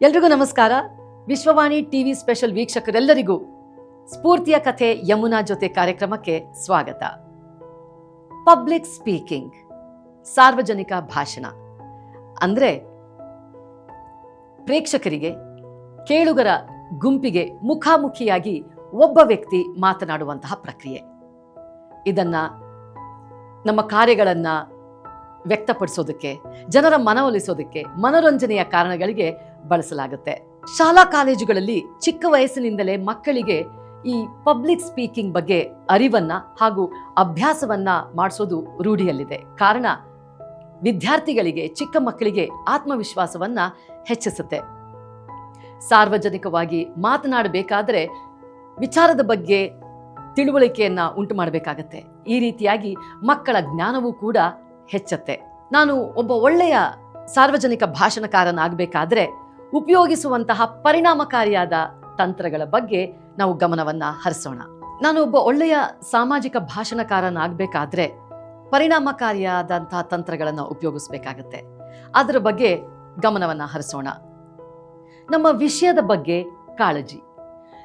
ಎಲ್ರಿಗೂ ನಮಸ್ಕಾರ. Vishwavani TV special ವೀಕ್ಷಕರೆಲ್ಲರಿಗೂ ಸ್ಫೂರ್ತಿಯ ಕಥೆ ಯಮುನಾ ಜೊತೆ ಕಾರ್ಯಕ್ರಮಕ್ಕೆ ಸ್ವಾಗತ. ಪಬ್ಲಿಕ್ ಸ್ಪೀಕಿಂಗ್, ಸಾರ್ವಜನಿಕ ಭಾಷಣ. ಅಂದರೆ ಪ್ರೇಕ್ಷಕರಿಗೆ, ಕೇಳುಗರ ಗುಂಪಿಗೆ ಮುಖಾಮುಖಿಯಾಗಿ ಒಬ್ಬ ವ್ಯಕ್ತಿ ಮಾತನಾಡುವಂತಹ ಪ್ರಕ್ರಿಯೆ. ಇದನ್ನ ನಮ್ಮ ಕಾರ್ಯಗಳನ್ನು ವ್ಯಕ್ತಪಡಿಸೋದಕ್ಕೆ, ಜನರ ಮನವೊಲಿಸೋದಕ್ಕೆ, ಮನೋರಂಜನೆಯ ಕಾರಣಗಳಿಗೆ ಬಳಸಲಾಗುತ್ತೆ. ಶಾಲಾ ಕಾಲೇಜುಗಳಲ್ಲಿ ಚಿಕ್ಕ ವಯಸ್ಸಿನಿಂದಲೇ ಮಕ್ಕಳಿಗೆ ಈ ಪಬ್ಲಿಕ್ ಸ್ಪೀಕಿಂಗ್ ಬಗ್ಗೆ ಅರಿವನ್ನ ಹಾಗೂ ಅಭ್ಯಾಸವನ್ನ ಮಾಡಿಸೋದು ರೂಢಿಯಲ್ಲಿದೆ. ಕಾರಣ, ವಿದ್ಯಾರ್ಥಿಗಳಿಗೆ, ಚಿಕ್ಕ ಮಕ್ಕಳಿಗೆ ಆತ್ಮವಿಶ್ವಾಸವನ್ನ ಹೆಚ್ಚಿಸುತ್ತೆ. ಸಾರ್ವಜನಿಕವಾಗಿ ಮಾತನಾಡಬೇಕಾದ್ರೆ ವಿಚಾರದ ಬಗ್ಗೆ ತಿಳುವಳಿಕೆಯನ್ನ ಉಂಟು ಮಾಡಬೇಕಾಗತ್ತೆ ಈ ರೀತಿಯಾಗಿ ಮಕ್ಕಳ ಜ್ಞಾನವೂ ಕೂಡ ಹೆಚ್ಚತ್ತೆ. ನಾನು ಒಬ್ಬ ಒಳ್ಳೆಯ ಸಾರ್ವಜನಿಕ ಭಾಷಣಕಾರನಾಗಬೇಕಾದ್ರೆ ಉಪಯೋಗಿಸುವಂತಹ ಪರಿಣಾಮಕಾರಿಯಾದ ತಂತ್ರಗಳ ಬಗ್ಗೆ ನಾವು ಗಮನವನ್ನ ಹರಿಸೋಣ. ನಾನು ಒಬ್ಬ ಒಳ್ಳೆಯ ಸಾಮಾಜಿಕ ಭಾಷಣಕಾರನಾಗಬೇಕಾದ್ರೆ ಪರಿಣಾಮಕಾರಿಯಾದಂತಹ ತಂತ್ರಗಳನ್ನು ಉಪಯೋಗಿಸಬೇಕಾಗತ್ತೆ. ಅದರ ಬಗ್ಗೆ ಗಮನವನ್ನು ಹರಿಸೋಣ. ನಮ್ಮ ವಿಷಯದ ಬಗ್ಗೆ ಕಾಳಜಿ.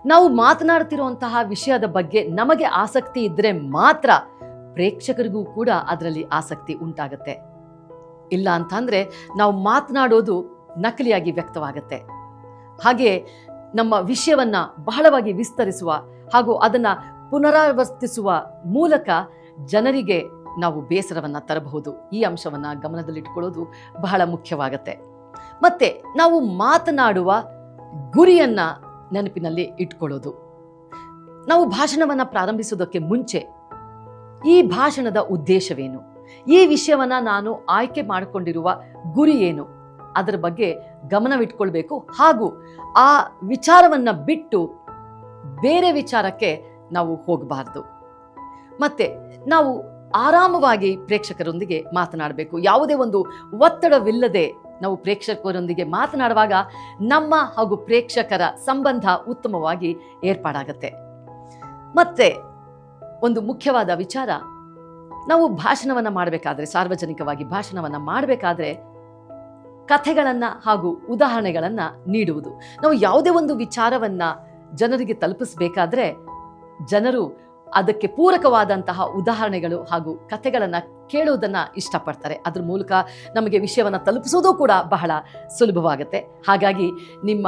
ನಾವು ಮಾತನಾಡ್ತಿರುವಂತಹ ವಿಷಯದ ಬಗ್ಗೆ ನಮಗೆ ಆಸಕ್ತಿ ಇದ್ರೆ ಮಾತ್ರ ಪ್ರೇಕ್ಷಕರಿಗೂ ಕೂಡ ಅದರಲ್ಲಿ ಆಸಕ್ತಿ ಉಂಟಾಗತ್ತೆ. ಇಲ್ಲ ಅಂತಂದ್ರೆ ನಾವು ಮಾತನಾಡೋದು ನಕಲಿಯಾಗಿ ವ್ಯಕ್ತವಾಗುತ್ತೆ. ಹಾಗೆ ನಮ್ಮ ವಿಷಯವನ್ನು ಬಹಳವಾಗಿ ವಿಸ್ತರಿಸುವ ಹಾಗೂ ಅದನ್ನು ಪುನರಾವರ್ತಿಸುವ ಮೂಲಕ ಜನರಿಗೆ ನಾವು ಬೇಸರವನ್ನು ತರಬಹುದು. ಈ ಅಂಶವನ್ನು ಗಮನದಲ್ಲಿಟ್ಟುಕೊಳ್ಳೋದು ಬಹಳ ಮುಖ್ಯವಾಗತ್ತೆ. ಮತ್ತೆ ನಾವು ಮಾತನಾಡುವ ಗುರಿಯನ್ನ ನೆನಪಿನಲ್ಲಿ ಇಟ್ಕೊಳ್ಳೋದು. ನಾವು ಭಾಷಣವನ್ನು ಪ್ರಾರಂಭಿಸೋದಕ್ಕೆ ಮುಂಚೆ ಈ ಭಾಷಣದ ಉದ್ದೇಶವೇನು? ಈ ವಿಷಯವನ್ನು ನಾನು ಆಯ್ಕೆ ಮಾಡಿಕೊಂಡಿರುವ ಗುರಿ ಏನು? ಅದರ ಬಗ್ಗೆ ಗಮನವಿಟ್ಕೊಳ್ಬೇಕು. ಹಾಗೂ ಆ ವಿಚಾರವನ್ನು ಬಿಟ್ಟು ಬೇರೆ ವಿಚಾರಕ್ಕೆ ನಾವು ಹೋಗಬಾರ್ದು. ಮತ್ತೆ ನಾವು ಆರಾಮವಾಗಿ ಪ್ರೇಕ್ಷಕರೊಂದಿಗೆ ಮಾತನಾಡಬೇಕು. ಯಾವುದೇ ಒಂದು ಒತ್ತಡವಿಲ್ಲದೆ ನಾವು ಪ್ರೇಕ್ಷಕರೊಂದಿಗೆ ಮಾತನಾಡುವಾಗ ನಮ್ಮ ಹಾಗೂ ಪ್ರೇಕ್ಷಕರ ಸಂಬಂಧ ಉತ್ತಮವಾಗಿ ಏರ್ಪಾಡಾಗತ್ತೆ. ಮತ್ತೆ ಒಂದು ಮುಖ್ಯವಾದ ವಿಚಾರ, ನಾವು ಭಾಷಣವನ್ನು ಮಾಡಬೇಕಾದ್ರೆ, ಸಾರ್ವಜನಿಕವಾಗಿ ಭಾಷಣವನ್ನು ಮಾಡಬೇಕಾದ್ರೆ ಕಥೆಗಳನ್ನ ಹಾಗೂ ಉದಾಹರಣೆಗಳನ್ನ ನೀಡುವುದು. ನಾವು ಯಾವುದೇ ಒಂದು ವಿಚಾರವನ್ನ ಜನರಿಗೆ ತಲುಪಿಸಬೇಕಾದ್ರೆ ಜನರು ಅದಕ್ಕೆ ಪೂರಕವಾದಂತಹ ಉದಾಹರಣೆಗಳು ಹಾಗೂ ಕಥೆಗಳನ್ನು ಕೇಳುವುದನ್ನ ಇಷ್ಟಪಡ್ತಾರೆ. ಅದ್ರ ಮೂಲಕ ನಮಗೆ ವಿಷಯವನ್ನು ತಲುಪಿಸೋದು ಕೂಡ ಬಹಳ ಸುಲಭವಾಗುತ್ತೆ. ಹಾಗಾಗಿ ನಿಮ್ಮ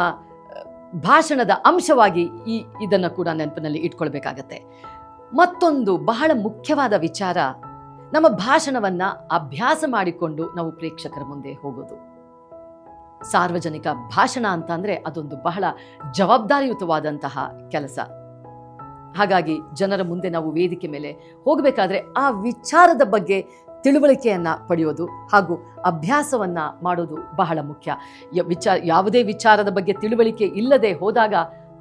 ಭಾಷಣದ ಅಂಶವಾಗಿ ಈ, ಇದನ್ನು ಕೂಡ ನೆನಪಿನಲ್ಲಿ ಇಟ್ಕೊಳ್ಬೇಕಾಗತ್ತೆ. ಮತ್ತೊಂದು ಬಹಳ ಮುಖ್ಯವಾದ ವಿಚಾರ, ನಮ್ಮ ಭಾಷಣವನ್ನು ಅಭ್ಯಾಸ ಮಾಡಿಕೊಂಡು ನಾವು ಪ್ರೇಕ್ಷಕರ ಮುಂದೆ ಹೋಗೋದು. ಸಾರ್ವಜನಿಕ ಭಾಷಣ ಅಂತ ಅಂದರೆ ಅದೊಂದು ಬಹಳ ಜವಾಬ್ದಾರಿಯುತವಾದಂತಹ ಕೆಲಸ. ಹಾಗಾಗಿ ಜನರ ಮುಂದೆ ನಾವು ವೇದಿಕೆ ಮೇಲೆ ಹೋಗಬೇಕಾದ್ರೆ ಆ ವಿಚಾರದ ಬಗ್ಗೆ ತಿಳುವಳಿಕೆಯನ್ನ ಪಡೆಯೋದು ಹಾಗೂ ಅಭ್ಯಾಸವನ್ನ ಮಾಡೋದು ಬಹಳ ಮುಖ್ಯ. ವಿಚಾರ ಯಾವುದೇ ವಿಚಾರದ ಬಗ್ಗೆ ತಿಳುವಳಿಕೆ ಇಲ್ಲದೆ ಹೋದಾಗ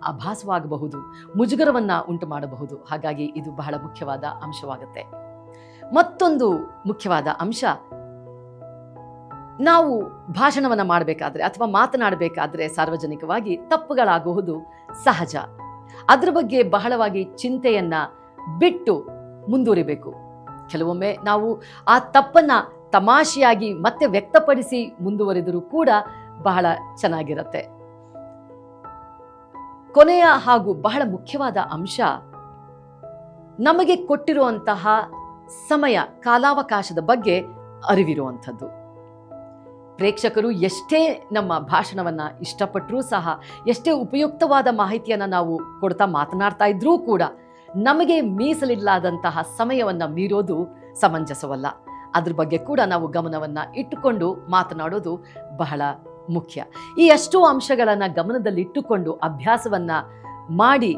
ಅಭಾಸವಾಗಬಹುದು, ಮುಜುಗರವನ್ನ ಉಂಟು ಮಾಡಬಹುದು ಹಾಗಾಗಿ ಇದು ಬಹಳ ಮುಖ್ಯವಾದ ಅಂಶವಾಗುತ್ತೆ. ಮತ್ತೊಂದು ಮುಖ್ಯವಾದ ಅಂಶ ನಾವು ಭಾಷಣವನ್ನು ಮಾಡಬೇಕಾದ್ರೆ ಅಥವಾ ಮಾತನಾಡಬೇಕಾದ್ರೆ ಸಾರ್ವಜನಿಕವಾಗಿ ತಪ್ಪುಗಳಾಗುವುದು ಸಹಜ. ಅದ್ರ ಬಗ್ಗೆ ಬಹಳವಾಗಿ ಚಿಂತೆಯನ್ನ ಬಿಟ್ಟು ಮುಂದುವರಿಬೇಕು. ಕೆಲವೊಮ್ಮೆ ನಾವು ಆ ತಪ್ಪನ್ನ ತಮಾಷೆಯಾಗಿ ಮತ್ತೆ ವ್ಯಕ್ತಪಡಿಸಿ ಮುಂದುವರಿದರೂ ಕೂಡ ಬಹಳ ಚೆನ್ನಾಗಿರುತ್ತೆ. ಕೊನೆಯ ಹಾಗೂ ಬಹಳ ಮುಖ್ಯವಾದ ಅಂಶ, ನಮಗೆ ಕೊಟ್ಟಿರುವಂತಹ ಸಮಯ, ಕಾಲಾವಕಾಶದ ಬಗ್ಗೆ ಅರಿವಿರುವಂಥದ್ದು. ಪ್ರೇಕ್ಷಕರು ಎಷ್ಟೇ ನಮ್ಮ ಭಾಷಣವನ್ನು ಇಷ್ಟಪಟ್ಟರೂ ಸಹ, ಎಷ್ಟೇ ಉಪಯುಕ್ತವಾದ ಮಾಹಿತಿಯನ್ನು ನಾವು ಕೊಡ್ತಾ ಮಾತನಾಡ್ತಾ ಇದ್ರೂ ಕೂಡ ನಮಗೆ ಮೀಸಲಿಲ್ಲದಂತಹ ಸಮಯವನ್ನು ಮೀರೋದು ಸಮಂಜಸವಲ್ಲ. ಅದ್ರ ಬಗ್ಗೆ ಕೂಡ ನಾವು ಗಮನವನ್ನು ಇಟ್ಟುಕೊಂಡು ಮಾತನಾಡೋದು ಬಹಳ ಮುಖ್ಯ. ಈ ಅಷ್ಟು ಅಂಶಗಳನ್ನು ಗಮನದಲ್ಲಿಟ್ಟುಕೊಂಡು ಅಭ್ಯಾಸವನ್ನು ಮಾಡಿ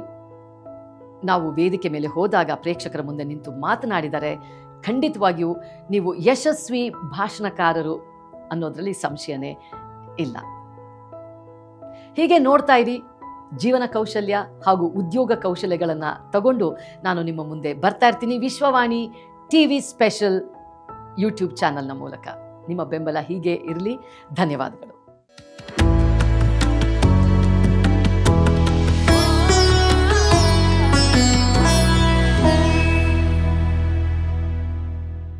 ನಾವು ವೇದಿಕೆ ಮೇಲೆ ಹೋದಾಗ ಪ್ರೇಕ್ಷಕರ ಮುಂದೆ ನಿಂತು ಮಾತನಾಡಿದರೆ ಖಂಡಿತವಾಗಿಯೂ ನೀವು ಯಶಸ್ವಿ ಭಾಷಣಕಾರರು ಅನ್ನೋದ್ರಲ್ಲಿ ಸಂಶಯನೇ ಇಲ್ಲ. ಹೀಗೆ ನೋಡ್ತಾ ಇರಿ, ಜೀವನ ಕೌಶಲ್ಯ ಹಾಗೂ ಉದ್ಯೋಗ ಕೌಶಲ್ಯಗಳನ್ನು ತಗೊಂಡು ನಾನು ನಿಮ್ಮ ಮುಂದೆ ಬರ್ತಾ ಇರ್ತೀನಿ. Vishwavani T V special YouTube ಚಾನಲ್ನ ಮೂಲಕ. ನಿಮ್ಮ ಬೆಂಬಲ ಹೀಗೆ ಇರಲಿ. ಧನ್ಯವಾದಗಳು.